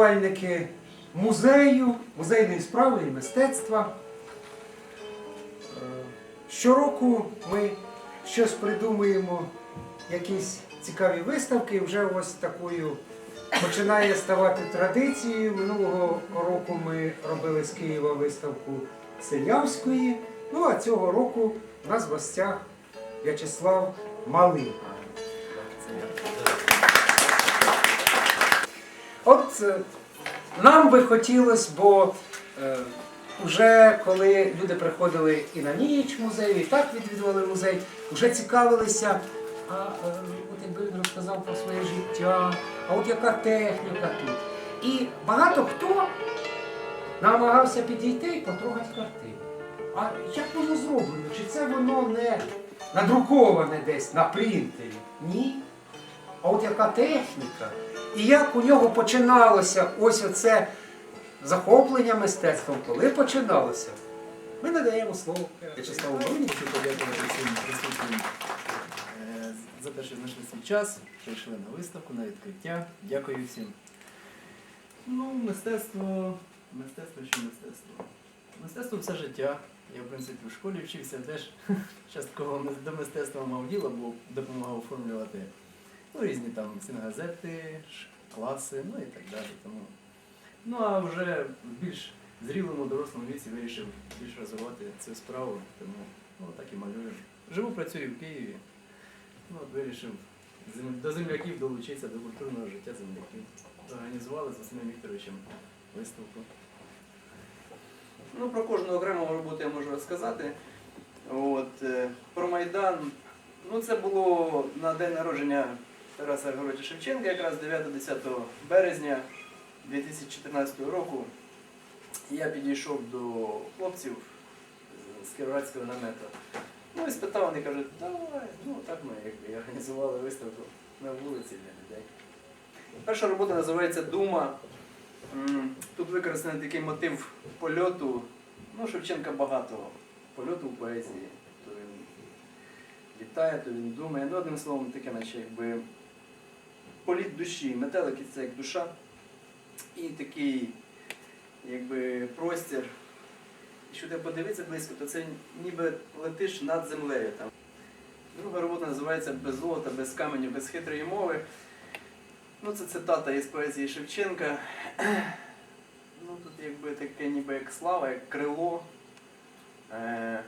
шанувальники музею, музейної справи і мистецтва. Е, Щороку ми щось придумуємо, якісь цікаві виставки. і Вже ось такою починає ставати традицією. Минулого року ми робили з Києва виставку Селявської. Ну а цього року у нас в гостях В'ячеслав Малий. Е, нам би хотілося, бо е, вже коли люди приходили і на ніч в музей, і так відвідували музей, вже цікавилися, а е, от якби він розказав про своє життя, а от яка техніка тут. І багато хто намагався підійти і потрогати картину. А як воно зроблено? Чи це воно не надруковане десь на принтері? Ні. А от яка техніка? І як у нього починалося ось оце захоплення мистецтвом, коли починалося? Ми надаємо слово В'ячеславу Малині. Хочу подякувати всім присутнім е, за те, що знайшли свій час, прийшли на виставку, на відкриття. Дякую всім. Ну, мистецтво, мистецтво чи мистецтво? Мистецтво все життя. Я, в принципі, в школі вчився теж частково до мистецтва мав діло, бо допомагав оформлювати ну, різні там сінгазети, класи, ну і так далі. Тому. Ну а вже в більш зрілому дорослому віці вирішив більш розвивати цю справу, тому ну, так і малюю. Живу, працюю в Києві. Ну, от вирішив до земляків долучитися до культурного життя земляків. Організували з Василем Вікторовичем виставку. Ну, про кожну окрему роботу я можу розказати. От, е, про Майдан. Ну, це було на день народження Тараса Григоровича Шевченка, якраз 9-10 березня 2014 року. Я підійшов до хлопців з- Кіровоградського намета. Ну і спитав, вони кажуть, давай, ну так ми якби, організували виставку на вулиці для людей. Перша робота називається Дума. Тут використаний такий мотив польоту. Ну, Шевченка багато польоту в поезії. То він літає, то він думає. Ну, одним словом, таке, наче якби політ душі. Метелики це як душа. І такий якби простір. Якщо ти подивитися близько, то це ніби летиш над землею. Там. Друга робота називається Без золота, без каменю, без хитрої мови. Ну, це цитата із поезії Шевченка. Ну, тут якби таке ніби як слава, як крило, е,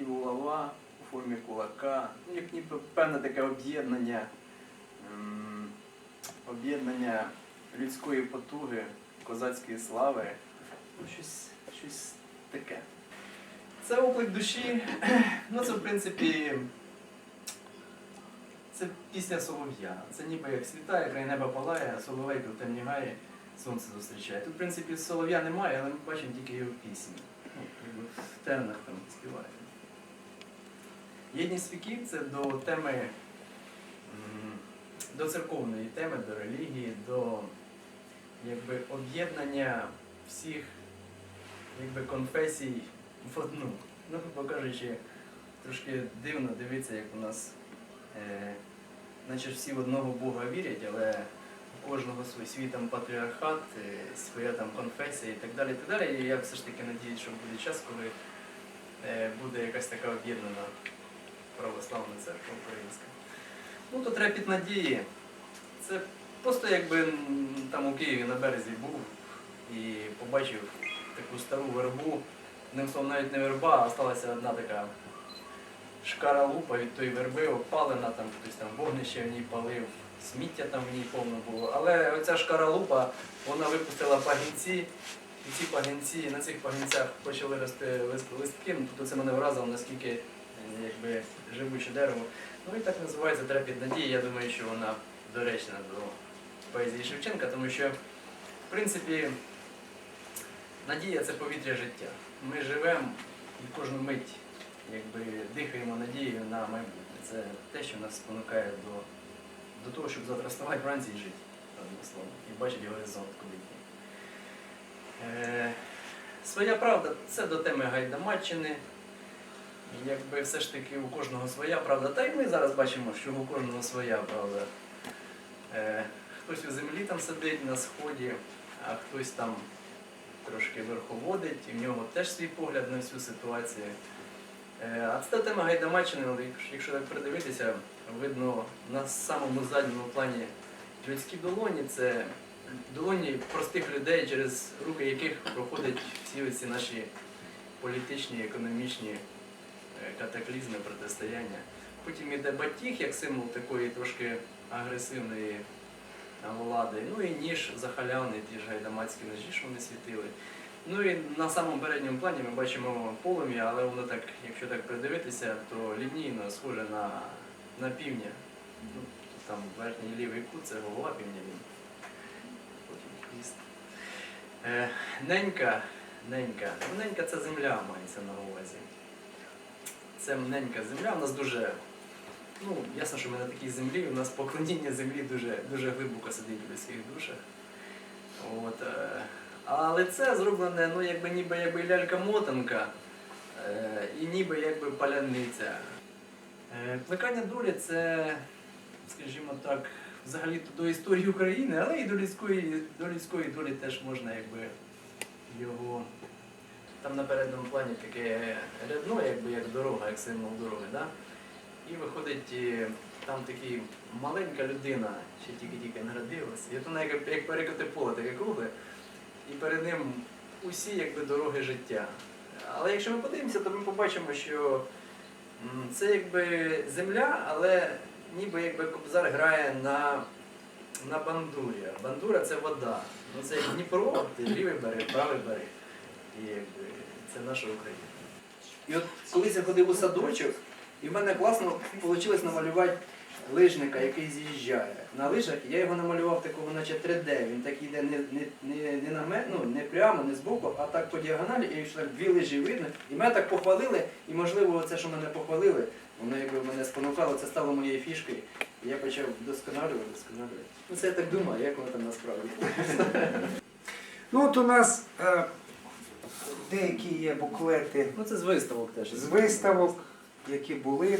і булава у формі кулака. Ну, як ніби певне таке об'єднання, об'єднання людської потуги, козацької слави. Ну, щось, щось таке. Це оклик душі. Ну, це, в принципі, це після солов'я. Це ніби як світає, край неба палає, а соловейко в темні гаї, сонце зустрічає. Тут, в принципі, солов'я немає, але ми бачимо тільки його пісні. Ну, в тернах там співає. Єдність віків це до теми, до церковної теми, до релігії, до якби, об'єднання всіх якби, конфесій в одну. Ну, грубо кажучи, трошки дивно дивитися, як у нас е, наче всі в одного Бога вірять, але у кожного свій, свій там патріархат, е, своя там конфесія і так далі. Так далі. І я все ж таки надіюсь, що буде час, коли е, буде якась така об'єднана православна церква українська. Ну, то трепіт надії. Це просто якби там у Києві на березі був і побачив таку стару вербу. Одним словом, навіть не верба, а сталася одна така шкаралупа від тої верби опалена, там хтось там вогнище в ній палив, сміття там в ній повно було. Але оця шкаралупа, вона випустила пагінці, і ці пагінці, на цих пагінцях почали рости листки. Ну, Тобто це мене вразило, наскільки е, якби, живуче дерево. Ну і так називається трепіт надії. Я думаю, що вона доречна до поезії Шевченка, тому що, в принципі, надія це повітря життя. Ми живемо і кожну мить якби дихаємо надією на майбутнє. Це те, що нас спонукає до, до того, щоб завтра вставати вранці і жити, одним словом, і бачити горизонт колітній. Е, своя правда це до теми Гайдамаччини. Якби все ж таки у кожного своя правда. Та й ми зараз бачимо, що у кожного своя правда. Е, Хтось у землі там сидить на сході, а хтось там трошки верховодить, і в нього теж свій погляд на всю ситуацію. Е, А це тема Гайдамаччини, якщо- так придивитися, видно на самому задньому плані людські долоні це долоні простих людей, через руки яких проходять всі оці наші політичні, економічні катаклізми, протистояння. Потім іде батіг як символ такої трошки агресивної влади. Ну і ніж захалявний, ті ж гайдамацькі ножі, що вони світили. Ну і на самому передньому плані ми бачимо полум'я, але воно так, якщо так придивитися, то лінійно схоже на, на півня. Ну, там верхній лівий кут це голова півня він. Потім хвіст. Е, ненька, ненька. Ненька це земля мається на увазі. Це ненька земля. У нас дуже, ну, ясно, що ми на такій землі, у нас поклоніння землі дуже, дуже глибоко сидить в людських душах. От, е, але це зроблене, ну, якби ніби якби лялька-мотанка е, і ніби якби паляниця. Е, Плекання долі це, скажімо так, взагалі до історії України, але і до людської, до людської долі теж можна якби його. Там на передньому плані таке рядно, якби як дорога, як символ дороги. Да? І виходить, там такий маленька людина, ще тільки-тільки народилась, і вона як, як перекоти поле, таке кругле, і перед ним усі якби дороги життя. Але якщо ми подивимося, то ми побачимо, що це якби земля, але ніби якби Кобзар грає на, на бандурі. Бандура це вода. Ну це Дніпро, лівий берег, правий берег. І якби це наша Україна. І от колись я ходив у садочок, і в мене класно вийшло намалювати лижника, який з'їжджає. На лижах я його намалював такого, наче 3D. Він так йде не, не, не, не на мене, ну не прямо, не збоку, а так по діагоналі, і що так дві лижі видно. І мене так похвалили, і можливо це, що мене похвалили, воно якби мене спонукало, це стало моєю фішкою. І я почав вдосконалювати, вдосконалювати. Ну це я так думаю, як воно там насправді. Ну от у нас е, деякі є буклети Ну це з виставок теж. з виставок, які були.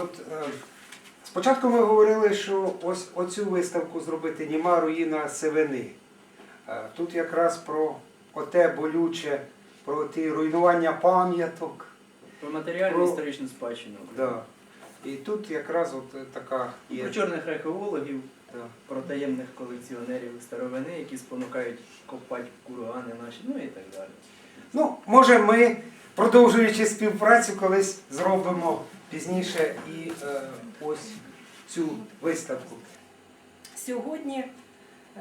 От, е, спочатку ми говорили, що ось оцю виставку зробити Німа руїна Севини. Е, тут якраз про оте болюче, про ті руйнування пам'яток. Про матеріальну Про- історичну спадщину. Да. І тут якраз от е, така є. Про чорних археологів, Да. про таємних колекціонерів старовини, які спонукають копати кургани наші, ну і так далі. Ну, може, ми, продовжуючи співпрацю, колись зробимо пізніше і е, ось цю виставку. Сьогодні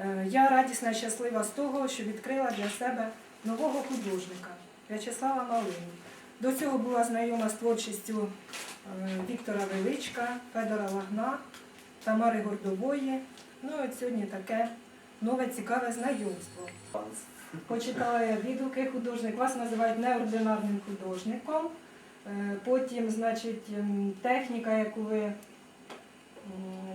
е, я радісна і щаслива з того, що відкрила для себе нового художника В'ячеслава Малину. До цього була знайома з творчістю е, Віктора Величка, Федора Лагна, Тамари Гордової. Ну і от сьогодні таке нове цікаве знайомство. Почитала я відгуки художник. Вас називають неординарним художником. Е, Потім, значить, ем, техніка, яку ви,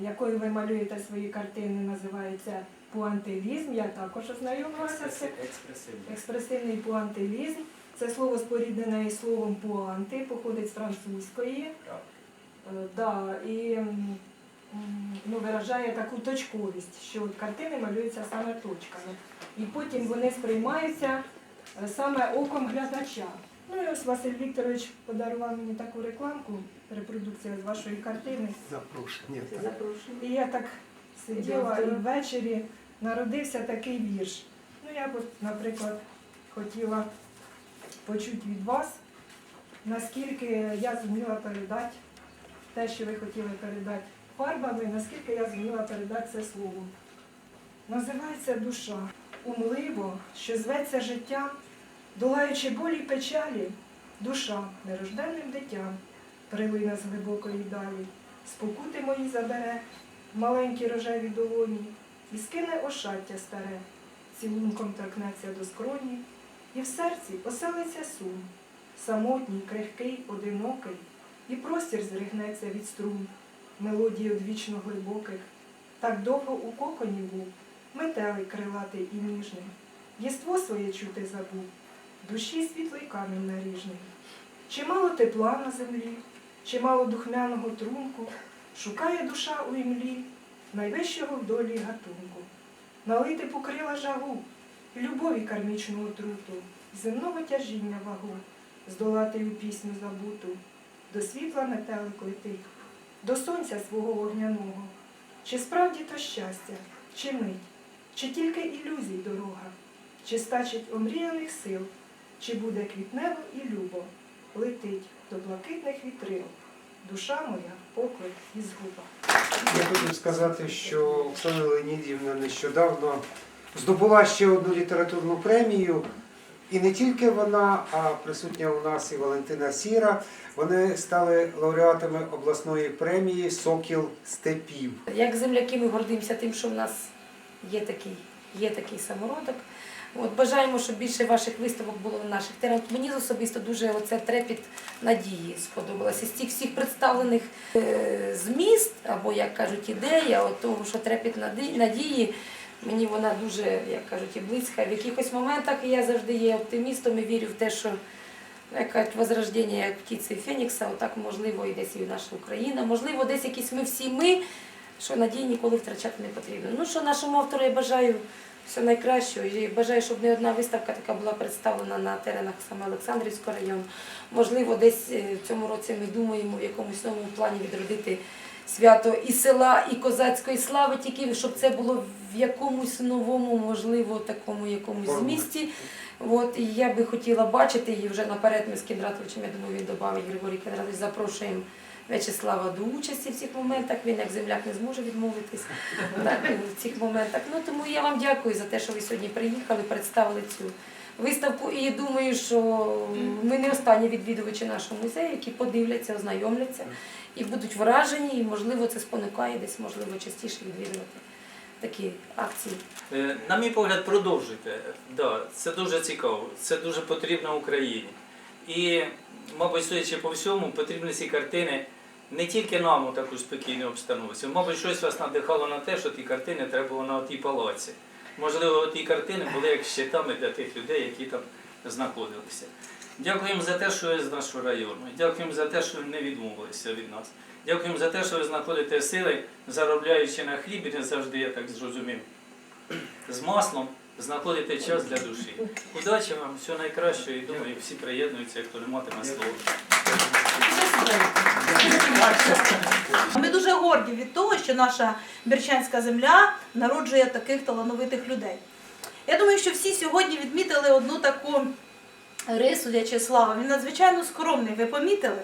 якою ви малюєте свої картини, називається пуантилізм. Я також ознайомилася. Експресивно. Експресивний пуантилізм. Це слово споріднене із словом пуанти, походить з французької. Так. Е, Да, і ну, виражає таку точковість, що от картини малюються саме точками. І потім вони сприймаються е, саме оком глядача. Ну і ось Василь Вікторович подарував мені таку рекламку, репродукція з вашої картини. Запрошення. І я так сиділа і ввечері народився такий вірш. Ну я б, наприклад, хотіла почути від вас, наскільки я зуміла передати те, що ви хотіли передати фарбами, наскільки я зуміла передати це словом. Називається душа. Умливо, що зветься життям, долаючи болі й печалі, душа нерожденним дитям прилине з глибокої далі, спокути мої забере, маленькі рожеві долоні, і скине ошаття старе, цілунком торкнеться до скроні, і в серці оселиться сум, самотній, крихкий, одинокий, і простір зригнеться від струн, мелодії одвічно глибоких. Так довго у коконі був, метелик крилатий і ніжний, єство своє чути забув, душі світлий камінь наріжний. Чимало тепла на землі, чимало духмяного трунку, шукає душа у імлі найвищого в долі гатунку, налити покрила жагу, любові кармічну отруту, земного тяжіння вагу, здолати у пісню забуту, до світла метелик летить, до сонця свого вогняного. Чи справді то щастя, чи мить, чи тільки ілюзій дорога, чи стачить омріяних сил, чи буде квітнево і любо, летить до блакитних вітрил, душа моя поклик і згуба. Я хотів сказати, що Оксана Леонідівна нещодавно здобула ще одну літературну премію. І не тільки вона, а присутня у нас і Валентина Сіра. Вони стали лауреатами обласної премії Сокіл степів. Як земляки ми гордимося тим, що в нас є такий, є такий самородок. От, бажаємо, щоб більше ваших виставок було на наших теренах. Мені особисто дуже оце трепіт надії сподобалося. З тих всіх представлених е, зміст, або, як кажуть, ідея, от того, що трепіт надії, мені вона дуже, як кажуть, і близька. В якихось моментах я завжди є оптимістом і вірю в те, що як кажуть, возрождення як птиці Фенікса, отак можливо і десь і наша Україна, можливо, десь якісь ми всі ми, що надії ніколи втрачати не потрібно. Ну що нашому автору я бажаю все найкращого і бажаю, щоб не одна виставка така була представлена на теренах саме Олександрівського району. Можливо, десь е, в цьому році ми думаємо в якомусь новому плані відродити свято і села, і козацької слави, тільки щоб це було в якомусь новому, можливо, такому якомусь змісті. От, і я би хотіла бачити її вже наперед. Ми з Кіндратовичем, я думаю, він додав Григорій Кіндратович, запрошуємо В'ячеслава до участі в цих моментах. Він як земляк не зможе відмовитись так, в цих моментах. Ну тому я вам дякую за те, що ви сьогодні приїхали, представили цю виставку. І думаю, що ми не останні відвідувачі нашого музею, які подивляться, ознайомляться і будуть вражені, і можливо це спонукає десь, можливо, частіше відвідувати такі акції. Е, На мій погляд, продовжуйте. Да, це дуже цікаво, це дуже потрібно Україні. І, мабуть, судячи по всьому, потрібні ці картини не тільки нам у таку спокійну обстановці. Мабуть, щось вас надихало на те, що ті картини треба було на тій палаці. Можливо, ті картини були як щитами для тих людей, які там знаходилися. Дякуємо за те, що ви з нашого району. Дякуємо за те, що ви не відмовилися від нас. Дякуємо за те, що ви знаходите сили, заробляючи на хліб, і не завжди, я так зрозумів, з маслом знаходите час для душі. Удачі вам, всього найкращого і думаю, всі приєднуються, хто не матиме слова. Ми дуже горді від того, що наша Бірчанська земля народжує таких талановитих людей. Я думаю, що всі сьогодні відмітили одну таку рису В'ячеслава. Він надзвичайно скромний, ви помітили?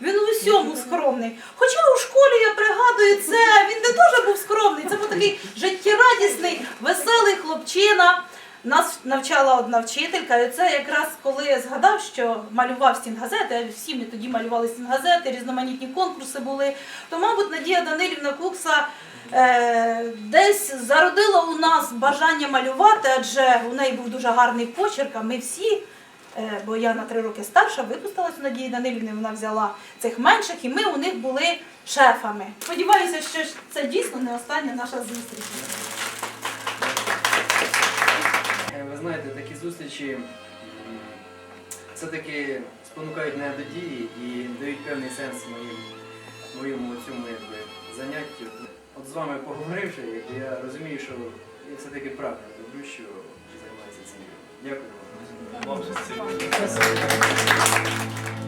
Він у всьому скромний. Хоча у школі я пригадую це, він не дуже був скромний. Це був такий життєрадісний, веселий хлопчина. Нас навчала одна вчителька, і це якраз коли я згадав, що малював стінгазети, всі ми тоді малювали стінгазети, різноманітні конкурси були, то, мабуть, Надія Данилівна Кукса е, десь зародила у нас бажання малювати, адже у неї був дуже гарний почерк, а ми всі. е, Бо я на три роки старша, випустилась у Надії Данилівни, вона взяла цих менших, і ми у них були шефами. Сподіваюся, що це дійсно не остання наша зустріч. Знаєте, такі зустрічі все-таки спонукають мене до дії і дають певний сенс моїм, моєму цьому якби, заняттю. От з вами поговоривши, я розумію, що я все-таки правильно роблю, що займаюся цим. Дякую вам.